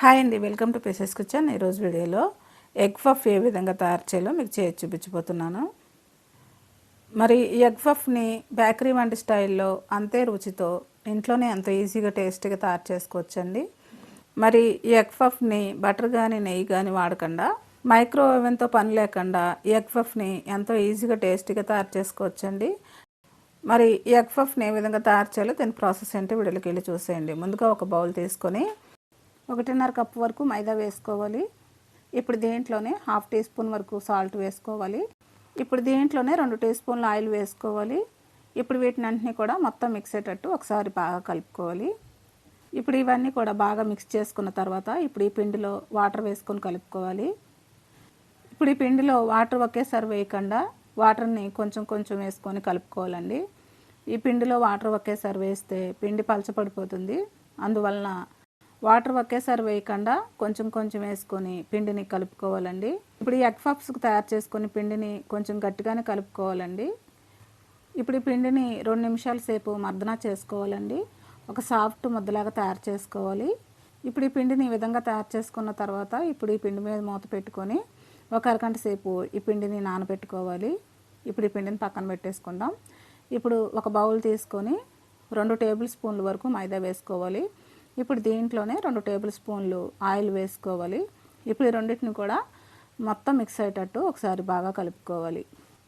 Hi అండి welcome to పెసెస్ kitchen. ఈరోజు వీడియోలో ఎగ్ ఫఫ్ ఏ విధంగా తయారు చేయాలో మీకు చేసి చూపించబోతున్నాను. మరి ఈ ఎగ్ ఫఫ్ని బేకరీ వంటి స్టైల్లో అంతే రుచితో ఇంట్లోనే ఎంతో ఈజీగా టేస్టీగా తయారు చేసుకోవచ్చండి. మరి ఈ ఎగ్ ఫఫ్ని బటర్ కానీ నెయ్యి కానీ వాడకుండా మైక్రో ఓవెన్తో పని లేకుండా ఈ ఎగ్ ఫఫ్ని ఎంతో ఈజీగా టేస్టీగా తయారు చేసుకోవచ్చండి. మరి ఈ ఎగ్ ఫఫ్ని ఏ విధంగా తయారు చేయాలో దీని ప్రాసెస్ ఏంటో వీడియోకి వెళ్ళి చూసేయండి. ముందుగా ఒక బౌల్ తీసుకొని ఒకటిన్నర కప్పు వరకు మైదా వేసుకోవాలి. ఇప్పుడు దీంట్లోనే హాఫ్ టీ స్పూన్ వరకు సాల్ట్ వేసుకోవాలి. ఇప్పుడు దీంట్లోనే రెండు టీ స్పూన్ల ఆయిల్ వేసుకోవాలి. ఇప్పుడు వీటిని అన్నీ కూడా మొత్తం మిక్స్ అయ్యేటట్టు ఒకసారి బాగా కలుపుకోవాలి. ఇప్పుడు ఇవన్నీ కూడా బాగా మిక్స్ చేసుకున్న తర్వాత ఇప్పుడు ఈ పిండిలో వాటర్ వేసుకొని కలుపుకోవాలి. ఇప్పుడు ఈ పిండిలో వాటర్ ఒకేసారి వేయకుండా వాటర్ని కొంచెం కొంచెం వేసుకొని కలుపుకోవాలండి. ఈ పిండిలో వాటర్ ఒకేసారి వేస్తే పిండి పలచపడిపోతుంది అందువలన వాటర్ ఒకేసారి వేయకుండా కొంచెం కొంచెం వేసుకొని పిండిని కలుపుకోవాలండి. ఇప్పుడు ఈ ఎగ్ పఫ్స్కి తయారు చేసుకుని పిండిని కొంచెం గట్టిగానే కలుపుకోవాలండి. ఇప్పుడు ఈ పిండిని రెండు నిమిషాల సేపు మర్దన చేసుకోవాలండి. ఒక సాఫ్ట్ ముద్దలాగా తయారు చేసుకోవాలి. ఇప్పుడు ఈ పిండిని ఈ విధంగా తయారు చేసుకున్న తర్వాత ఇప్పుడు ఈ పిండి మీద మూత పెట్టుకొని ఒక అరగంట సేపు ఈ పిండిని నానబెట్టుకోవాలి. ఇప్పుడు ఈ పిండిని పక్కన పెట్టేసుకుందాం. ఇప్పుడు ఒక బౌల్ తీసుకొని రెండు టేబుల్ స్పూన్ల వరకు మైదా వేసుకోవాలి. ఇప్పుడు దీంట్లోనే రెండు టేబుల్ స్పూన్లు ఆయిల్ వేసుకోవాలి. ఇప్పుడు ఈ రెండింటిని కూడా మొత్తం మిక్స్ అయ్యేటట్టు ఒకసారి బాగా కలుపుకోవాలి.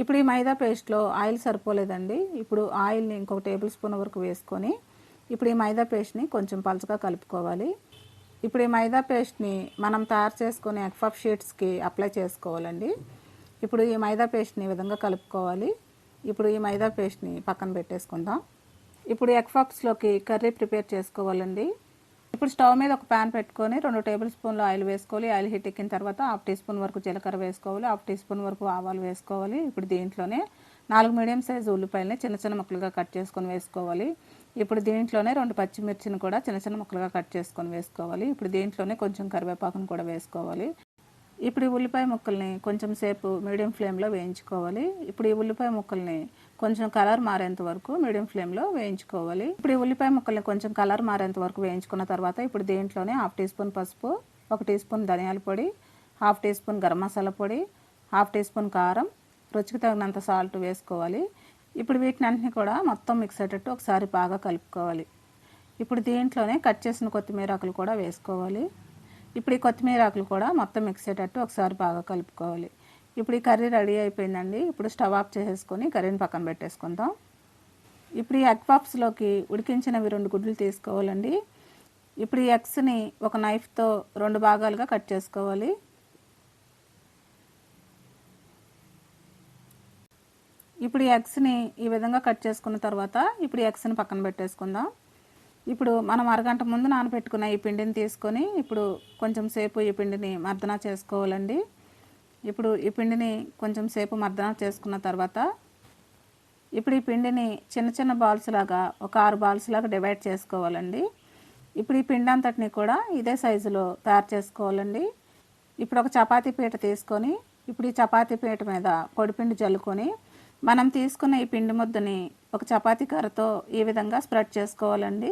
ఇప్పుడు ఈ మైదా పేస్ట్లో ఆయిల్ సరిపోలేదండి. ఇప్పుడు ఆయిల్ని ఇంకొక టేబుల్ స్పూన్ వరకు వేసుకొని ఇప్పుడు ఈ మైదా పేస్ట్ని కొంచెం పలుచగా కలుపుకోవాలి. ఇప్పుడు ఈ మైదా పేస్ట్ని మనం తయారు చేసుకునే ఎక్ఫాఫ్ షీట్స్కి అప్లై చేసుకోవాలండి. ఇప్పుడు ఈ మైదా పేస్ట్ని ఈ విధంగా కలుపుకోవాలి. ఇప్పుడు ఈ మైదా పేస్ట్ని పక్కన పెట్టేసుకుందాం. ఇప్పుడు ఎగ్ పఫ్స్లోకి కర్రీ ప్రిపేర్ చేసుకోవాలండి. ఇప్పుడు స్టవ్ మీద ఒక ప్యాన్ పెట్టుకొని రెండు టేబుల్ స్పూన్లు ఆయిల్ వేసుకోవాలి. ఆయిల్ హీట్ ఎక్కిన తర్వాత హాఫ్ టీ స్పూన్ వరకు జీలకర్ర వేసుకోవాలి. హాఫ్ టీ స్పూన్ వరకు ఆవాలు వేసుకోవాలి. ఇప్పుడు దీంట్లోనే నాలుగు మీడియం సైజు ఉల్లిపాయలని చిన్న చిన్న ముక్కలుగా కట్ చేసుకొని వేసుకోవాలి. ఇప్పుడు దీంట్లోనే రెండు పచ్చిమిర్చిని కూడా చిన్న చిన్న ముక్కలుగా కట్ చేసుకొని వేసుకోవాలి. ఇప్పుడు దీంట్లోనే కొంచెం కరివేపాకును కూడా వేసుకోవాలి. ఇప్పుడు ఈ ఉల్లిపాయ ముక్కల్ని కొంచెం సేపు మీడియం ఫ్లేమ్లో వేయించుకోవాలి. ఇప్పుడు ఈ ఉల్లిపాయ ముక్కల్ని కొంచెం కలర్ మారేంత వరకు మీడియం ఫ్లేమ్లో వేయించుకోవాలి. ఇప్పుడు ఈ ఉల్లిపాయ ముక్కల్ని కొంచెం కలర్ మారేంత వరకు వేయించుకున్న తర్వాత ఇప్పుడు దీంట్లోనే హాఫ్ టీ స్పూన్ పసుపు ఒక టీ స్పూన్ ధనియాల పొడి half teaspoon garam masala పొడి హాఫ్ టీ స్పూన్ కారం రుచికి తగినంత సాల్ట్ వేసుకోవాలి. ఇప్పుడు వీటిని అన్నీ కూడా మొత్తం మిక్స్ అయ్యేటట్టు ఒకసారి బాగా కలుపుకోవాలి. ఇప్పుడు దీంట్లోనే కట్ చేసిన కొత్తిమీర ఆకులు కూడా వేసుకోవాలి. ఇప్పుడు ఈ కొత్తిమీర ఆకులు కూడా మొత్తం మిక్స్ అయ్యేటట్టు ఒకసారి బాగా కలుపుకోవాలి. ఇప్పుడు ఈ కర్రీ రెడీ అయిపోయిందండి. ఇప్పుడు స్టవ్ ఆఫ్ చేసేసుకొని కర్రీని పక్కన పెట్టేసుకుందాం. ఇప్పుడు ఈ ఎగ్ పఫ్స్లోకి ఉడికించినవి రెండు గుడ్లు తీసుకోవాలండి. ఇప్పుడు ఈ ఎగ్స్ని ఒక నైఫ్తో రెండు భాగాలుగా కట్ చేసుకోవాలి. ఇప్పుడు ఈ ఎగ్స్ని ఈ విధంగా కట్ చేసుకున్న తర్వాత ఇప్పుడు ఈ ఎగ్స్ని పక్కన పెట్టేసుకుందాం. ఇప్పుడు మనం అరగంట ముందు నానబెట్టుకున్న ఈ పిండిని తీసుకొని ఇప్పుడు కొంచెం సేపు ఈ పిండిని మర్దన చేసుకోవాలండి. ఇప్పుడు ఈ పిండిని కొంచెం సేపు మర్దన చేసుకున్న తర్వాత ఇప్పుడు ఈ పిండిని చిన్న చిన్న బాల్స్ లాగా ఒక ఆరు బాల్స్ లాగా డివైడ్ చేసుకోవాలండి. ఇప్పుడు ఈ పిండి అంతటిని కూడా ఇదే సైజులో తయారు చేసుకోవాలండి. ఇప్పుడు ఒక చపాతీ పీట తీసుకొని ఇప్పుడు ఈ చపాతీ పీట మీద పొడిపిండి జల్లుకొని మనం తీసుకున్న ఈ పిండి ముద్దని ఒక చపాతీ కర్రతో ఈ విధంగా స్ప్రెడ్ చేసుకోవాలండి.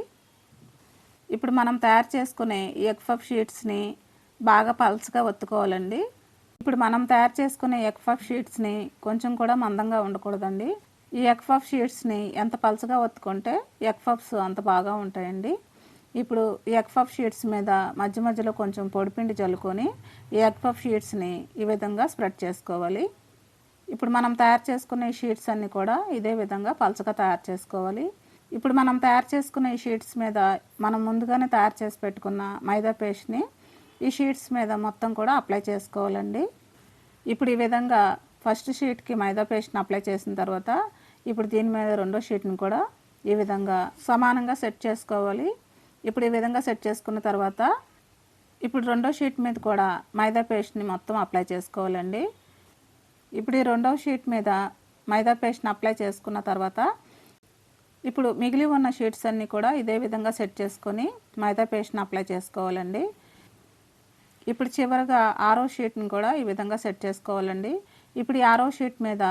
ఇప్పుడు మనం తయారు చేసుకునే ఎగ్ పఫ్ షీట్స్ని బాగా పల్చగా ఒత్తుకోవాలండి. ఇప్పుడు మనం తయారు చేసుకునే ఎగ్ పఫ్ షీట్స్ని కొంచెం కూడా మందంగా ఉండకూడదండి. ఈ ఎగ్ పఫ్ షీట్స్ని ఎంత పల్చగా ఒత్తుకుంటే ఎగ్ పఫ్స్ అంత బాగా ఉంటాయండి. ఇప్పుడు ఈ ఎగ్ పఫ్ షీట్స్ మీద మధ్య మధ్యలో కొంచెం పొడిపిండి చల్లుకొని ఈ ఎగ్ పఫ్ షీట్స్ని ఈ విధంగా స్ప్రెడ్ చేసుకోవాలి. ఇప్పుడు మనం తయారు చేసుకునే షీట్స్ అన్నీ కూడా ఇదే విధంగా పలచగా తయారు చేసుకోవాలి. ఇప్పుడు మనం తయారు చేసుకునే షీట్స్ మీద మనం ముందుగానే తయారు చేసి పెట్టుకున్న మైదా పేస్ట్ని ఈ షీట్స్ మీద మొత్తం కూడా అప్లై చేసుకోవాలండి. ఇప్పుడు ఈ విధంగా ఫస్ట్ షీట్కి మైదా పేస్ట్ని అప్లై చేసిన తర్వాత ఇప్పుడు దీని మీద రెండో షీట్ని కూడా ఈ విధంగా సమానంగా సెట్ చేసుకోవాలి. ఇప్పుడు ఈ విధంగా సెట్ చేసుకున్న తర్వాత ఇప్పుడు రెండో షీట్ మీద కూడా మైదా పేస్ట్ని మొత్తం అప్లై చేసుకోవాలండి. ఇప్పుడు ఈ రెండవ షీట్ మీద మైదా పేస్ట్ని అప్లై చేసుకున్న తర్వాత ఇప్పుడు మిగిలి ఉన్న షీట్స్ అన్నీ కూడా ఇదే విధంగా సెట్ చేసుకొని మైదా పేస్ట్ని అప్లై చేసుకోవాలండి. ఇప్పుడు చివరిగా ఆరో షీట్ని కూడా ఈ విధంగా సెట్ చేసుకోవాలండి. ఇప్పుడు ఈ ఆరో షీట్ మీద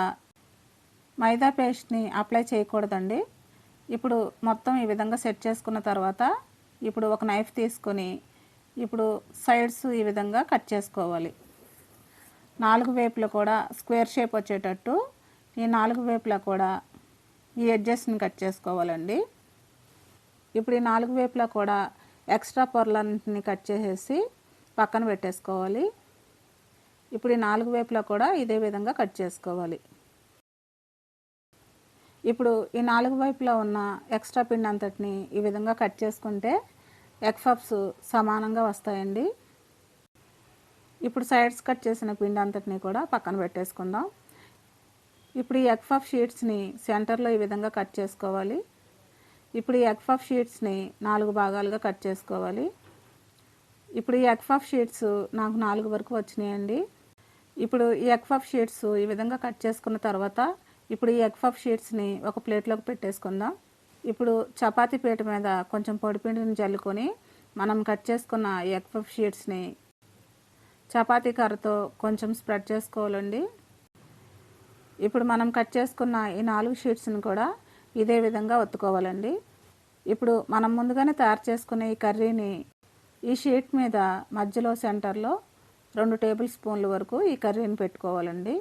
మైదా పేస్ట్ని అప్లై చేయకూడదండి. ఇప్పుడు మొత్తం ఈ విధంగా సెట్ చేసుకున్న తర్వాత ఇప్పుడు ఒక నైఫ్ తీసుకొని ఇప్పుడు సైడ్స్ ఈ విధంగా కట్ చేసుకోవాలి. నాలుగు వైపులా కూడా స్క్వేర్ షేప్ వచ్చేటట్టు ఈ నాలుగు వైపులా కూడా ఈ ఎడ్జెస్ని కట్ చేసుకోవాలండి. ఇప్పుడు ఈ నాలుగు వైపులా కూడా ఎక్స్ట్రా పొరలన్నింటినీ కట్ చేసేసి పక్కన పెట్టేసుకోవాలి. ఇప్పుడు ఈ నాలుగు వైపులా కూడా ఇదే విధంగా కట్ చేసుకోవాలి. ఇప్పుడు ఈ నాలుగు వైపులా ఉన్న ఎక్స్ట్రా పిండి అంతటిని ఈ విధంగా కట్ చేసుకుంటే ఎగ్ పఫ్స్ సమానంగా వస్తాయండి. ఇప్పుడు సైడ్స్ కట్ చేసిన పిండి అంతటిని కూడా పక్కన పెట్టేసుకుందాం. ఇప్పుడు ఈ ఎగ్ పఫ్ షీట్స్ని సెంటర్లో ఈ విధంగా కట్ చేసుకోవాలి. ఇప్పుడు ఈ ఎగ్ పఫ్ షీట్స్ని నాలుగు భాగాలుగా కట్ చేసుకోవాలి. ఇప్పుడు ఈ ఎగ్ షీట్స్ నాకు నాలుగు వరకు వచ్చినాయండి. ఇప్పుడు ఈ ఎగ్ షీట్స్ ఈ విధంగా కట్ చేసుకున్న తర్వాత ఇప్పుడు ఈ ఎగ్ షీట్స్ని ఒక ప్లేట్లోకి పెట్టేసుకుందాం. ఇప్పుడు చపాతీ పీట మీద కొంచెం పొడిపిండిని జల్లుకొని మనం కట్ చేసుకున్న ఈ ఎగ్ షీట్స్ని చపాతీ కర్రతో కొంచెం స్ప్రెడ్ చేసుకోవాలండి. ఇప్పుడు మనం కట్ చేసుకున్న ఈ నాలుగు షీట్స్ని కూడా ఇదే విధంగా ఒత్తుకోవాలండి. ఇప్పుడు మనం ముందుగానే తయారు చేసుకునే ఈ కర్రీని ఈ షీట్ మీద మధ్యలో సెంటర్లో రెండు టేబుల్ స్పూన్ల వరకు ఈ కర్రీని పెట్టుకోవాలండి.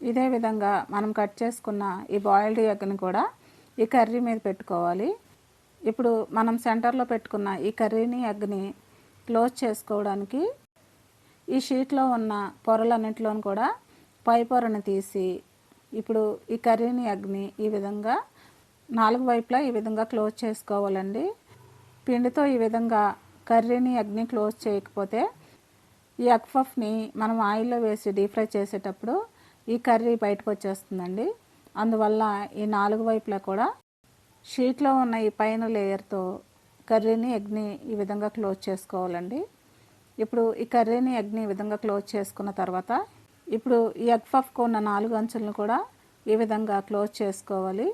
ఇదే విధంగా మనం కట్ చేసుకున్న ఈ బాయిల్డ్ ఎగ్ని కూడా ఈ కర్రీ మీద పెట్టుకోవాలి. ఇప్పుడు మనం సెంటర్లో పెట్టుకున్న ఈ కర్రీని ఎగ్ని క్లోజ్ చేసుకోవడానికి ఈ షీట్లో ఉన్న పొరలన్నింటిలోనూ కూడా పై పొరను తీసి ఇప్పుడు ఈ కర్రీని ఎగ్ని ఈ విధంగా నాలుగు వైపులా ఈ విధంగా క్లోజ్ చేసుకోవాలండి. పిండితో ఈ విధంగా కర్రీని అగ్ని క్లోజ్ చేయకపోతే ఈ అక్ఫఫ్ని మనం ఆయిల్లో వేసి డీప్ ఫ్రై చేసేటప్పుడు ఈ కర్రీ బయటకు వచ్చేస్తుందండి అందువల్ల ఈ నాలుగు వైపులా కూడా షీట్లో ఉన్న ఈ పైన లేయర్తో కర్రీని ఎగ్ని ఈ విధంగా క్లోజ్ చేసుకోవాలండి. ఇప్పుడు ఈ కర్రీని ఎగ్ని ఈ విధంగా క్లోజ్ చేసుకున్న తర్వాత ఇప్పుడు ఈ ఎగ్ పఫ్కు ఉన్న నాలుగు అంచులను కూడా ఈ విధంగా క్లోజ్ చేసుకోవాలి.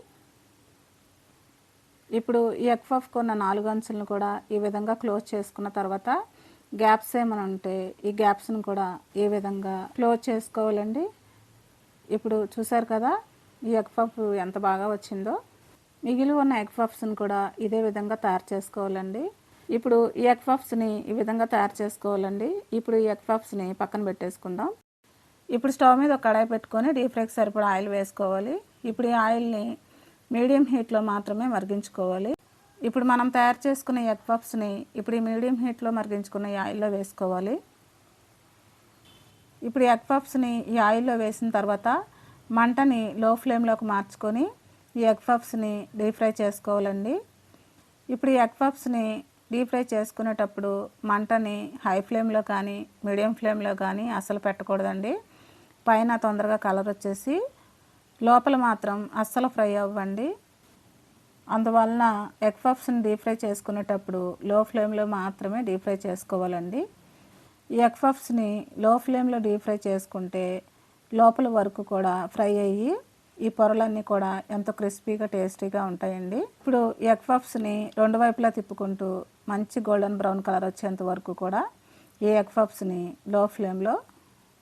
ఇప్పుడు ఈ ఎగ్ పఫ్కు కొన్న నాలుగు అంచులను కూడా ఈ విధంగా క్లోజ్ చేసుకున్న తర్వాత గ్యాప్స్ ఏమైనా ఉంటే ఈ గ్యాప్స్ని కూడా ఏ విధంగా క్లోజ్ చేసుకోవాలండి? ఇప్పుడు చూసారు కదా ఈ ఎగ్ పఫ్ ఎంత బాగా వచ్చిందో. మిగిలి ఉన్న ఎగ్ పఫ్స్ని కూడా ఇదే విధంగా తయారు చేసుకోవాలండి. ఇప్పుడు ఈ ఎగ్ పఫ్స్ని ఈ విధంగా తయారు చేసుకోవాలండి. ఇప్పుడు ఈ ఎగ్ పఫ్స్ని పక్కన పెట్టేసుకుందాం. ఇప్పుడు స్టవ్ మీద ఒక కడాయి పెట్టుకొని డీప్ ఫ్రైకి సరిపడా ఆయిల్ వేసుకోవాలి. ఇప్పుడు ఈ ఆయిల్ని మీడియం హీట్లో మాత్రమే మరిగించుకోవాలి. ఇప్పుడు మనం తయారు చేసుకున్న ఎగ్ పఫ్స్ని ఇప్పుడు ఈ మీడియం హీట్లో మరిగించుకున్న ఈ ఆయిల్లో వేసుకోవాలి. ఇప్పుడు ఎగ్ పఫ్స్ని ఈ ఆయిల్లో వేసిన తర్వాత మంటని లో ఫ్లేమ్లోకి మార్చుకొని ఈ ఎగ్ పఫ్స్ని డీప్ ఫ్రై చేసుకోవాలండి. ఇప్పుడు ఈ ఎగ్ పఫ్స్ని డీప్ ఫ్రై చేసుకునేటప్పుడు మంటని హై ఫ్లేమ్లో కానీ మీడియం ఫ్లేమ్లో కానీ అసలు పెట్టకూడదండి. పైన తొందరగా కలర్ వచ్చేసి లోపల మాత్రం అస్సలు ఫ్రై అవ్వండి. అందువలన ఎగ్ పఫ్స్ని డీప్ ఫ్రై చేసుకునేటప్పుడు లో ఫ్లేమ్లో మాత్రమే డీప్ ఫ్రై చేసుకోవాలండి. ఈ ఎగ్ పఫ్స్ని లో ఫ్లేమ్లో డీప్ ఫ్రై చేసుకుంటే లోపల వరకు కూడా ఫ్రై అయ్యి ఈ పొరలన్నీ కూడా ఎంతో క్రిస్పీగా టేస్టీగా ఉంటాయండి. ఇప్పుడు ఎగ్ పఫ్స్ని రెండు వైపులా తిప్పుకుంటూ మంచి గోల్డెన్ బ్రౌన్ కలర్ వచ్చేంత వరకు కూడా ఈ ఎగ్ పఫ్స్ని లో ఫ్లేమ్లో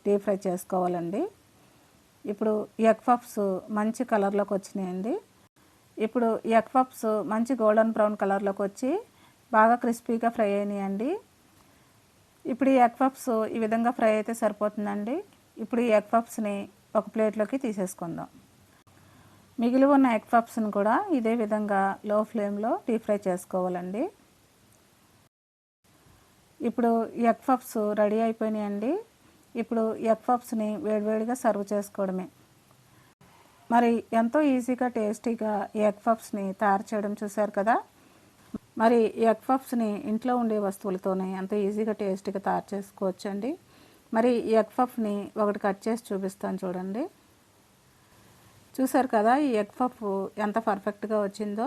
డీప్ ఫ్రై చేసుకోవాలండి. ఇప్పుడు ఎగ్ పఫ్స్ మంచి కలర్లోకి వచ్చినాయండి. ఇప్పుడు ఎగ్ పఫ్స్ మంచి గోల్డెన్ బ్రౌన్ కలర్లోకి వచ్చి బాగా క్రిస్పీగా ఫ్రై అయినాయండి. ఇప్పుడు ఈ ఎగ్ పఫ్స్ ఈ విధంగా ఫ్రై అయితే సరిపోతుందండి. ఇప్పుడు ఈ ఎగ్ పఫ్స్ని ఒక ప్లేట్లోకి తీసేసుకుందాం. మిగిలి ఉన్న ఎగ్ పఫ్స్ని కూడా ఇదే విధంగా లో ఫ్లేమ్లో డీప్ ఫ్రై చేసుకోవాలండి. ఇప్పుడు ఎగ్ పఫ్స్ రెడీ అయిపోయినాయండి. ఇప్పుడు ఎగ్ పఫ్స్ని వేడివేడిగా సర్వ్ చేసుకోవడమే. మరి ఎంతో ఈజీగా టేస్టీగా ఎగ్ పఫ్స్ని తయారు చేయడం చూశారు కదా? మరి ఎగ్ పఫ్స్ని ఇంట్లో ఉండే వస్తువులతోనే ఎంతో ఈజీగా టేస్టీగా తయారు చేసుకోవచ్చండి? మరి ఈ ఎగ్ పఫ్ని ఒకటి కట్ చేసి చూపిస్తాను చూడండి. చూసారు కదా ఈ ఎగ్ పఫ్ ఎంత పర్ఫెక్ట్గా వచ్చిందో?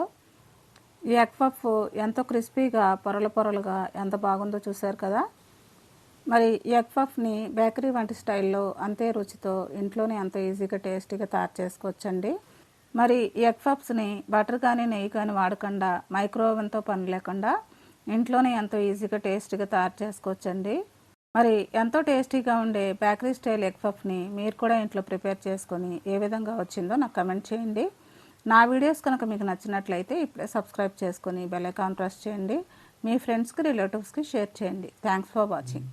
ఈ ఎగ్ పఫ్ ఎంతో క్రిస్పీగా పొరలు పొరలుగా ఎంత బాగుందో చూసారు కదా? మరి ఎగ్ పఫ్ని బేకరీ వంటి స్టైల్లో అంతే రుచితో ఇంట్లోనే అంత ఈజీగా టేస్టీగా తయారు చేసుకోవచ్చండి. మరి ఎగ్ పఫ్స్ని బటర్ కానీ నెయ్యి కానీ వాడకుండా మైక్రోవెన్తో పని లేకుండా ఇంట్లోనే ఎంతో ఈజీగా టేస్టీగా తయారు చేసుకోవచ్చండి. మరి ఎంతో టేస్టీగా ఉండే బేకరీ స్టైల్ ఎగ్ పఫ్ని మీరు కూడా ఇంట్లో ప్రిపేర్ చేసుకొని ఏ విధంగా వచ్చిందో నాకు కమెంట్ చేయండి. నా వీడియోస్ కనుక మీకు నచ్చినట్లయితే ఇప్పుడే సబ్స్క్రైబ్ చేసుకొని బెల్ ఐకాన్ ప్రెస్ చేయండి. మీ ఫ్రెండ్స్కి రిలేటివ్స్కి షేర్ చేయండి. Thanks for watching.